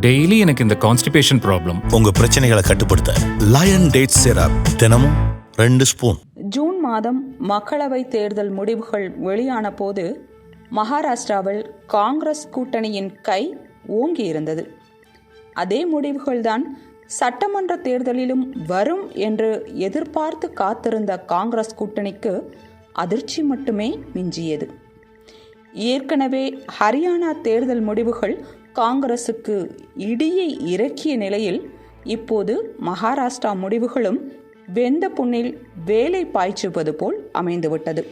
Daily எனக்கு இந்த constipation problem உங்க பிரச்சனைகளை கட்டுப்படுத்த லயன் டேட் சிரப் தினமும் ரெண்டு ஸ்பூன் ஜூன் மாதம் மக்களவை தேர்தல் முடிவுகள் வெளியான போது மகாராஷ்டிராவில் காங்கிரஸ் கூட்டணியின் கை ஓங்கி இருந்தது அதே முடிவுகள்தான் சட்டமன்ற தேர்தலிலும் வரும் என்று எதிர்பார்த்து காத்திருந்த காங்கிரஸ் கூட்டணிக்கு அதிர்ச்சி மட்டுமே மிஞ்சியது. ஏற்கனவே ஹரியானா தேர்தல் முடிவுகள் காங்கிரசுக்கு இடியை இறக்கிய நிலையில் இப்போது மகாராஷ்டிரா முடிவுகளும் வெந்த புண்ணில் வேலை பாய்ச்சுவது போல் அமைந்துவிட்டது.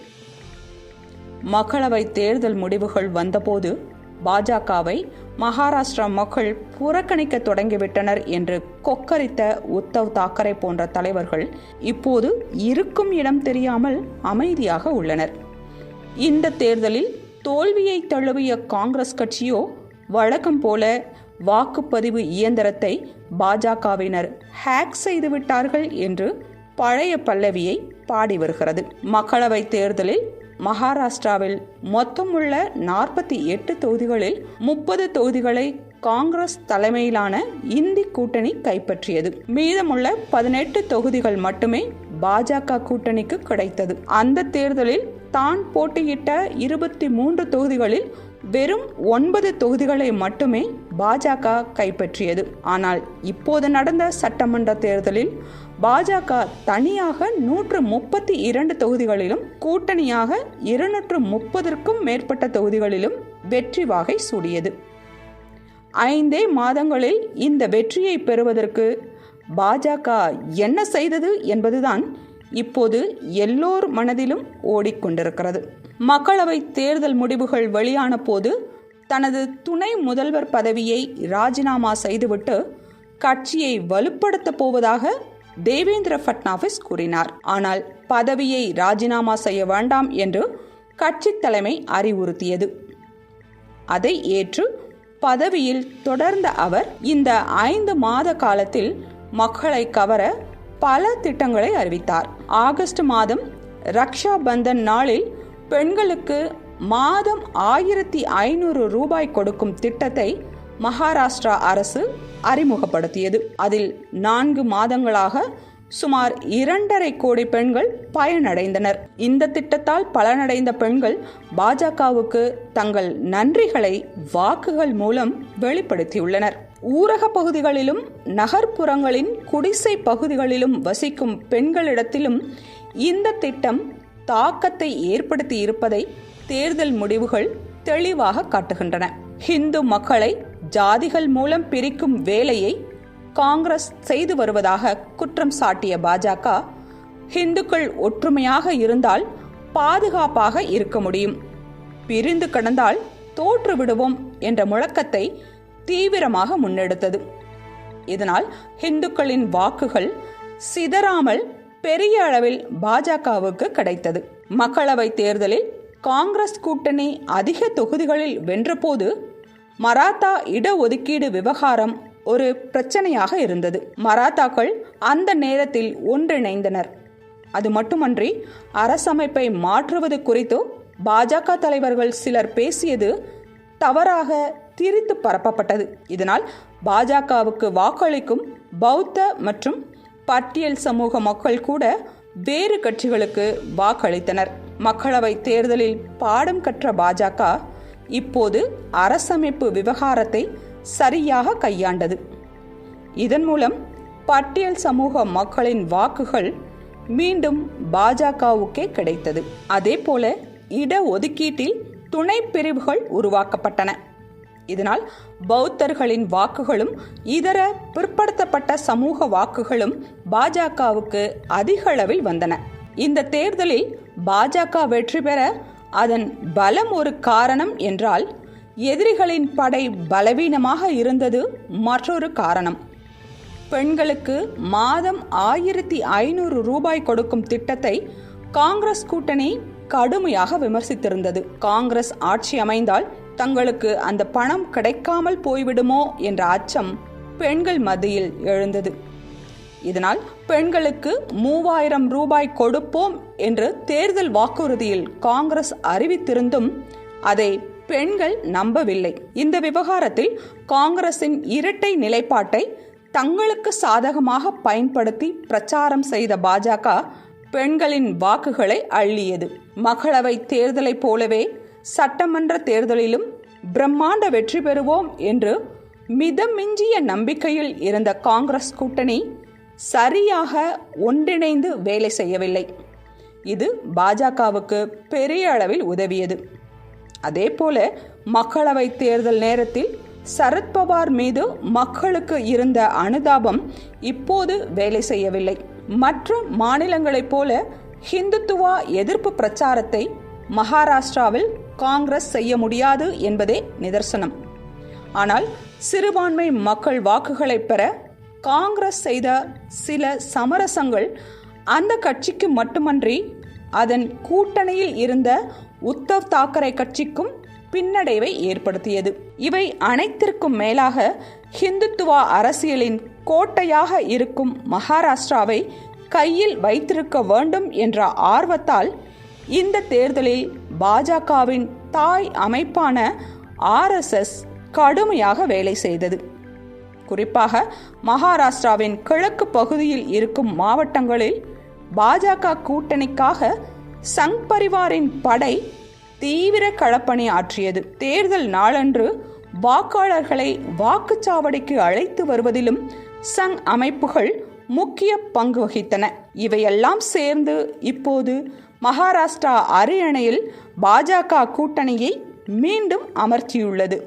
மக்களவை தேர்தல் முடிவுகள் வந்தபோது பாஜகவை மகாராஷ்டிரா மக்கள் புறக்கணிக்க தொடங்கிவிட்டனர் என்று கொக்கரித்த உத்தவ் தாக்கரே போன்ற தலைவர்கள் இப்போது இருக்கும் இடம் தெரியாமல் அமைதியாக உள்ளனர். இந்த தேர்தலில் தோல்வியை தழுவிய காங்கிரஸ் கட்சியோ வழக்கம் போல வாக்குப்பதிவு இயந்திரத்தை பாஜகவினர் ஹேக் செய்து விட்டார்கள் என்று பழைய பல்லவியை பாடி வருகிறது. மக்களவை தேர்தலில் மகாராஷ்டிராவில் மொத்தமுள்ள நாற்பத்தி எட்டு தொகுதிகளில் முப்பது தொகுதிகளை காங்கிரஸ் தலைமையிலான இந்தி கூட்டணி கைப்பற்றியது. மீதமுள்ள பதினெட்டு தொகுதிகள் மட்டுமே பாஜக கூட்டணிக்கு கிடைத்தது. அந்த தேர்தலில் தான் போட்டியிட்ட இருபத்தி மூன்று தொகுதிகளில் வெறும் ஒன்பது தொகுதிகளை மட்டுமே பாஜக கைப்பற்றியது. ஆனால் இப்போது நடந்த சட்டமன்ற தேர்தலில் பாஜக தனியாக நூற்று முப்பத்தி இரண்டு தொகுதிகளிலும் கூட்டணியாக இருநூற்று முப்பதற்கும் மேற்பட்ட தொகுதிகளிலும் வெற்றி வாகை சூடியது. ஐந்தே மாதங்களில் இந்த வெற்றியை பெறுவதற்கு பாஜக என்ன செய்தது என்பதுதான் இப்போது எல்லோர் மனதிலும் ஓடிக்கொண்டிருக்கிறது. மக்களவை தேர்தல் முடிவுகள் வெளியான போது தனது துணை முதல்வர் பதவியை ராஜினாமா செய்துவிட்டு கட்சியை வலுப்படுத்தப் போவதாக தேவேந்திர ஃபட்னாவிஸ் கூறினார். ஆனால் பதவியை ராஜினாமா செய்ய வேண்டாம் என்று கட்சி தலைமை அறிவுறுத்தியது. அதை ஏற்று பதவியில் தொடர்ந்த அவர் இந்த ஐந்து மாத காலத்தில் மக்களை கவர பல திட்டங்களை அறிவித்தார். ஆகஸ்ட் மாதம் ரக்ஷா பந்தன் நாளில் பெண்களுக்கு மாதம் ஆயிரத்தி ஐநூறு ரூபாய் கொடுக்கும் திட்டத்தை மகாராஷ்டிரா அரசு அறிமுகப்படுத்தியது. அதில் நான்கு மாதங்களாக சுமார் இரண்டரை கோடி பெண்கள் பயனடைந்தனர். இந்த திட்டத்தால் பலனடைந்த பெண்கள் பாஜகவுக்கு தங்கள் நன்றிகளை வாக்குகள் மூலம் வெளிப்படுத்தியுள்ளனர். ஊரக பகுதிகளிலும் நகர்ப்புறங்களின் குடிசை பகுதிகளிலும் வசிக்கும் பெண்களிடத்திலும் இந்த திட்டம் தாக்கத்தை ஏற்படுத்தி இருப்பதை தேர்தல் முடிவுகள் தெளிவாக காட்டுகின்றன. ஹிந்து மக்களை ஜாதிகள் மூலம் பிரிக்கும் வேலையை காங்கிரஸ் செய்து வருவதாக குற்றம் சாட்டிய பாஜக ஹிந்துக்கள் ஒற்றுமையாக இருந்தால் பாதுகாப்பாக இருக்க முடியும். பிரிந்து கடந்தால் தோற்று விடுவோம் என்ற முழக்கத்தை தீவிரமாக முன்னெடுத்தது. இதனால் ஹிந்துக்களின் வாக்குகள் சிதறாமல் பெரிய அளவில் பாஜகவுக்கு கிடைத்தது. மக்களவை தேர்தலில் காங்கிரஸ் கூட்டணி அதிக தொகுதிகளில் வென்றபோது மராத்தா இடஒதுக்கீடு விவகாரம் ஒரு பிரச்சனையாக இருந்தது. மராத்தாக்கள் அந்த நேரத்தில் ஒன்றிணைந்தனர். அது மட்டுமன்றி அரசமைப்பை மாற்றுவது குறித்து பாஜக தலைவர்கள் சிலர் பேசியது தவறாக திரித்து பரப்பப்பட்டது. இதனால் பாஜகவுக்கு வாக்களிக்கும் பௌத்த மற்றும் பட்டியல் சமூக மக்கள் கூட வேறு கட்சிகளுக்கு வாக்களித்தனர். மக்களவை தேர்தலில் பாடம் கற்ற பாஜக இப்போது அரசமைப்பு விவகாரத்தை சரியாக கையாண்டது. இதன் மூலம் பட்டியல் சமூக மக்களின் வாக்குகள் மீண்டும் பாஜகவுக்கே கிடைத்தது. அதே போல இட ஒதுக்கீட்டில் துணை பிரிவுகள் உருவாக்கப்பட்டன. இதனால் பௌத்தர்களின் வாக்குகளும் இதர பிற்படுத்தப்பட்ட சமூக வாக்குகளும் பாஜகவுக்கு அதிக அளவில் வந்தன. இந்த தேர்தலில் பாஜக வெற்றி பெற அதன் பலம் ஒரு காரணம் என்றால் எதிரிகளின் படை பலவீனமாக இருந்தது மற்றொரு காரணம். பெண்களுக்கு மாதம் ஆயிரத்தி ஐநூறு ரூபாய் கொடுக்கும் திட்டத்தை காங்கிரஸ் கூட்டணி கடுமையாக விமர்சித்திருந்தது. காங்கிரஸ் ஆட்சி அமைந்தால் தங்களுக்கு அந்த பணம் கிடைக்காமல் போய்விடுமோ என்ற அச்சம் பெண்கள் மத்தியில் எழுந்தது. இதனால் பெண்களுக்கு மூவாயிரம் ரூபாய் கொடுப்போம் என்று தேர்தல் வாக்குறுதியில் காங்கிரஸ் அறிவித்திருந்தும் அதை பெண்கள் நம்பவில்லை. இந்த விவகாரத்தில் காங்கிரசின் இரட்டை நிலைப்பாட்டை தங்களுக்கு சாதகமாக பயன்படுத்தி பிரச்சாரம் செய்த பாஜக பெண்களின் வாக்குகளை அள்ளியது. மக்களவை தேர்தலைப் போலவே சட்டமன்ற தேர்தலிலும் பிரம்மாண்ட வெற்றி பெறுவோம் என்று மிதமிஞ்சிய நம்பிக்கையில் இருந்த காங்கிரஸ் கூட்டணி சரியாக ஒன்றிணைந்து வேலை செய்யவில்லை. இது பாஜகவுக்கு பெரிய அளவில் உதவியது. அதே போல மக்களவை தேர்தல் நேரத்தில் சரத்பவார் மீது மக்களுக்கு இருந்த அனுதாபம் இப்போது வேலை செய்யவில்லை. மற்ற மாநிலங்களைப் போல ஹிந்துத்துவா எதிர்ப்பு பிரச்சாரத்தை மகாராஷ்டிராவில் காங்கிரஸ் செய்ய முடியாது என்பதே நிதர்சனம். ஆனால் சிறுபான்மை மக்கள் வாக்குகளை பெற காங்கிரஸ் செய்த சில சமரசங்கள் அந்த கட்சிக்கு மட்டுமன்றி அதன் கூட்டணியில் இருந்த உத்தவ் தாக்கரே கட்சிக்கும் பின்னடைவை ஏற்படுத்தியது. இவை அனைத்திற்கும் மேலாக ஹிந்துத்துவா அரசியலின் கோட்டையாக இருக்கும் மகாராஷ்டிராவை கையில் வைத்திருக்க வேண்டும் என்ற ஆர்வத்தால் இந்த தேர்தலில் பாஜகவின் தாய் அமைப்பான ஆர்எஸ்எஸ் கடுமையாக வேலை செய்தது. குறிப்பாக மகாராஷ்டிராவின் கிழக்கு பகுதியில் இருக்கும் மாவட்டங்களில் பாஜக கூட்டணிக்காக சங் பரிவாரின் படை தீவிர களப்பணி ஆற்றியது. தேர்தல் நாளன்று வாக்காளர்களை வாக்குச்சாவடிக்கு அழைத்து வருவதிலும் சங் அமைப்புகள் முக்கிய பங்கு வகித்தன. இவையெல்லாம் சேர்ந்து இப்போது மகாராஷ்டிரா அரியணையில் பாஜக கூட்டணியை மீண்டும் அமர்த்தியுள்ளது.